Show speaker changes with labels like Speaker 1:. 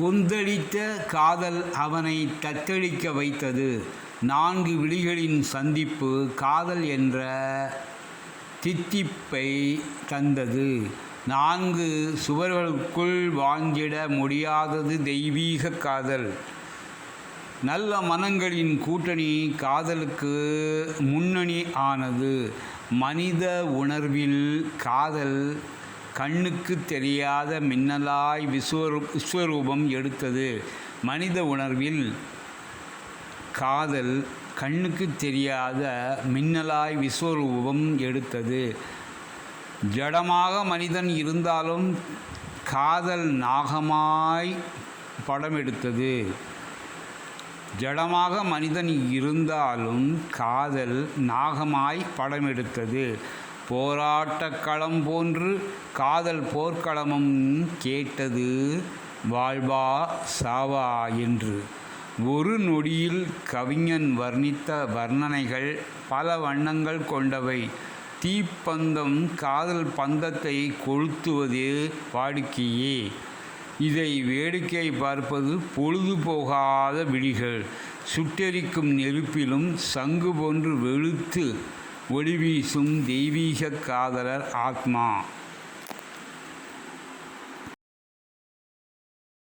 Speaker 1: கொந்தளித்த காதல் அவனை தத்தளிக்க வைத்தது. நான்கு விழிகளின் சந்திப்பு காதல் என்ற தித்திப்பை தந்தது. நான்கு சுவர்களுக்குள் வாழ்ந்திட முடியாதது தெய்வீக காதல். நல்ல மனங்களின் கூட்டணி காதலுக்கு முன்னணி ஆனது. மனித உணர்வில் காதல் கண்ணுக்கு தெரியாத மின்னலாய் விஸ்வரூ விஸ்வரூபம் எடுத்தது. மனித உணர்வில் காதல் கண்ணுக்கு தெரியாத மின்னலாய் விஸ்வரூபம் எடுத்தது. ஜடமாக மனிதன் இருந்தாலும் காதல் நாகமாய் படம் எடுத்தது. ஜடமாக மனிதன் இருந்தாலும் காதல் நாகமாய் படம் எடுத்தது. போராட்டக்களம் போன்று காதல் போர்க்களமும் கேட்டது வாழ்வா சாவா என்று. ஒரு நொடியில் கவிஞன் வர்ணித்த வர்ணனைகள் பல வண்ணங்கள் கொண்டவை. தீப்பந்தம் காதல் பந்தத்தை கொளுத்துவது வாடிக்கையே. இதை வேடிக்கை பார்ப்பது பொழுதுபோகாத விழிகள். சுட்டெரிக்கும் நெருப்பிலும் சங்கு போன்று வெளுத்து ஒளிவீசும் தெய்வீக காதலர் ஆத்மா.